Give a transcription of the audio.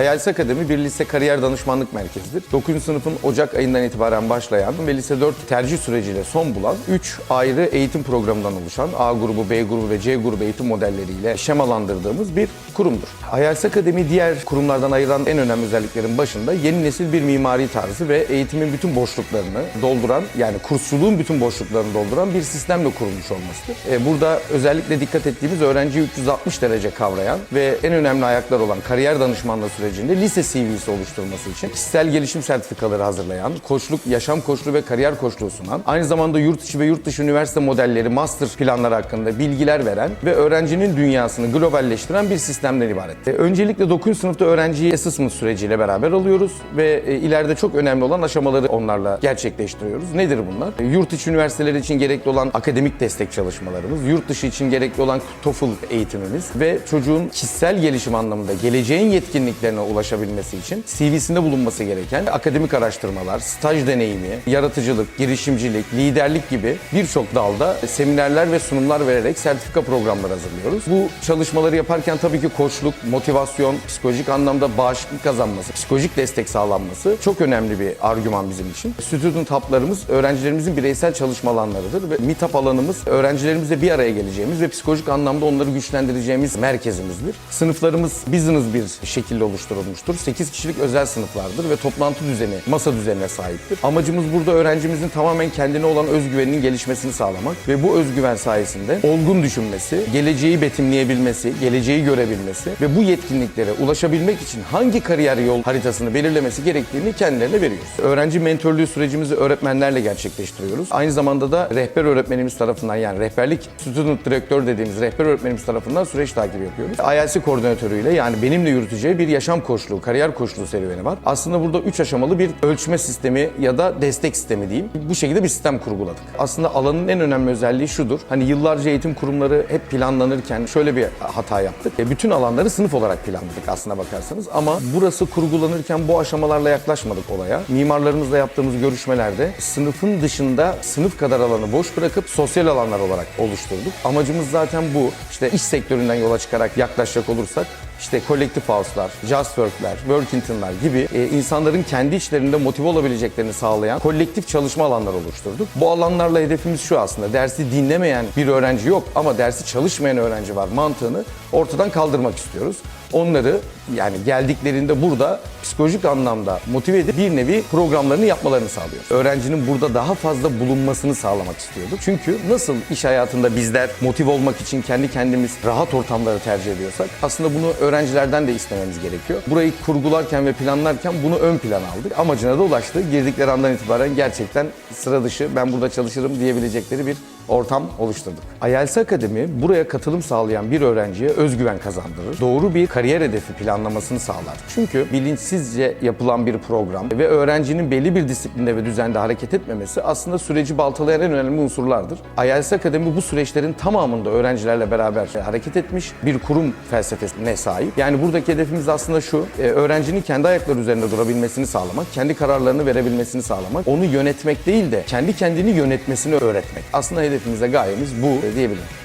IELTS Akademi bir lise kariyer danışmanlık merkezidir. 9. sınıfın Ocak ayından itibaren başlayan ve lise 4 tercih süreciyle son bulan 3 ayrı eğitim programından oluşan A grubu, B grubu ve C grubu eğitim modelleriyle şemalandırdığımız bir kurumdur. IELTS Akademi diğer kurumlardan ayıran en önemli özelliklerin başında yeni nesil bir mimari tarzı ve eğitimin bütün boşluklarını dolduran yani kursçuluğun bütün boşluklarını dolduran bir sistemle kurulmuş olmasıdır. E, Burada özellikle dikkat ettiğimiz öğrenciyi 360 derece kavrayan ve en önemli ayaklar olan kariyer danışmanlığı sürecinde lise CV'si oluşturması için kişisel gelişim sertifikaları hazırlayan, koçluk, yaşam koçluğu ve kariyer koçluğu sunan, aynı zamanda yurt içi ve yurt dışı üniversite modelleri, master planları hakkında bilgiler veren ve öğrencinin dünyasını globalleştiren bir sistemden ibaret. E, Öncelikle 9. sınıfta öğrenciyi assessment süreciyle beraber alıyoruz ve e, ileride çok önemli olan aşamaları onlarla gerçekleştiriyoruz. Nedir bunlar? E, Yurt içi üniversiteleri için gerekli olan akademik destek çalışmalarımız, yurt dışı için gerekli olan TOEFL eğitimimiz ve çocuğun kişisel gelişim anlamında geleceğin yetkinliklerine ulaşabilmesi için CV'sinde bulunması gereken akademik araştırmalar, staj deneyimi, yaratıcılık, girişimcilik, liderlik gibi birçok dalda seminerler ve sunumlar vererek sertifika programları hazırlıyoruz. Bu çalışmaları yaparken tabii ki koçluk, motivasyon, psikolojik anlamda bağışıklık kazanması, psikolojik destek sağlanması çok önemli bir argüman bizim için. Student Hub'larımız öğrencilerimizin bireysel çalışma alanlarıdır ve Meetup alanımız öğrencilerimizle bir araya geleceğimiz ve psikolojik anlamda onları güçlendireceğimiz merkezimizdir. Sınıflarımız business bir şekilde oluşturulmuştur. 8 kişilik özel sınıflardır ve toplantı düzeni, masa düzenine sahiptir. Amacımız burada öğrencimizin tamamen kendine olan özgüveninin gelişmesini sağlamak ve bu özgüven sayesinde olgun düşünmesi, geleceği betimleyebilmesi, geleceği görebilmesi ve bu yetkinliklere ulaşabilmek için hangi kariyer yol haritasını belirlemesi gerektiğini kendilerine veriyoruz. Öğrenci mentörlüğü sürecimizi öğretmenlerle gerçekleştiriyoruz. Aynı zamanda da rehber öğretmenimiz tarafından yani rehberlik student direktör dediğimiz rehber öğretmenimiz tarafından süreç takibi yapıyoruz. ILC koordinatörüyle yani benimle yürüteceği bir yaşam koçluğu, kariyer koçluğu serüveni var. Aslında burada 3 aşamalı bir ölçme sistemi ya da destek sistemi diyeyim. Bu şekilde bir sistem kurguladık. Aslında alanın en önemli özelliği şudur. Hani yıllarca eğitim kurumları hep planlanırken şöyle bir hata yaptık. E, bütün alanları sınıf olarak planladık aslına bakarsanız ama burası kurgulanırken bu aşamalarla yaklaşmadık olaya. Mimarlarımızla yaptığımız görüşmelerde sınıfın dışında sınıf kadar alanı boş bırakıp sosyal alanlar olarak oluşturduk. Amacımız zaten bu. İşte iş sektöründen yola çıkarak yaklaşacak olursak işte kolektif house'lar, just work'ler, workington'lar gibi e, insanların kendi içlerinde motive olabileceklerini sağlayan kolektif çalışma alanları oluşturduk. Bu alanlarla hedefimiz şu aslında. Dersi dinlemeyen bir öğrenci yok ama dersi çalışmayan öğrenci var mantığını ortadan kaldırmak istiyoruz. Onları yani geldiklerinde burada psikolojik anlamda motive edip bir nevi programlarını yapmalarını sağlıyoruz. Öğrencinin burada daha fazla bulunmasını sağlamak istiyorduk. Çünkü nasıl iş hayatında bizler motive olmak için kendi kendimiz rahat ortamları tercih ediyorsak aslında bunu öğrencilerden de istememiz gerekiyor. Burayı kurgularken ve planlarken bunu ön plana aldık. Amacına da ulaştı. Girdikleri andan itibaren gerçekten sıra dışı ben burada çalışırım diyebilecekleri bir ortam oluşturduk. IELTS Akademi buraya katılım sağlayan bir öğrenciye özgüven kazandırır. Doğru bir kariyer hedefi planlamasını sağlar. Çünkü bilinçsizce yapılan bir program ve öğrencinin belli bir disiplinde ve düzende hareket etmemesi aslında süreci baltalayan en önemli unsurlardır. IELTS Akademi bu süreçlerin tamamında öğrencilerle beraber hareket etmiş bir kurum felsefesine sahip. Yani buradaki hedefimiz aslında şu, e, öğrencinin kendi ayakları üzerinde durabilmesini sağlamak, kendi kararlarını verebilmesini sağlamak, onu yönetmek değil de kendi kendini yönetmesini öğretmek. Aslında hedefimize gayemiz bu e, diyebilirim.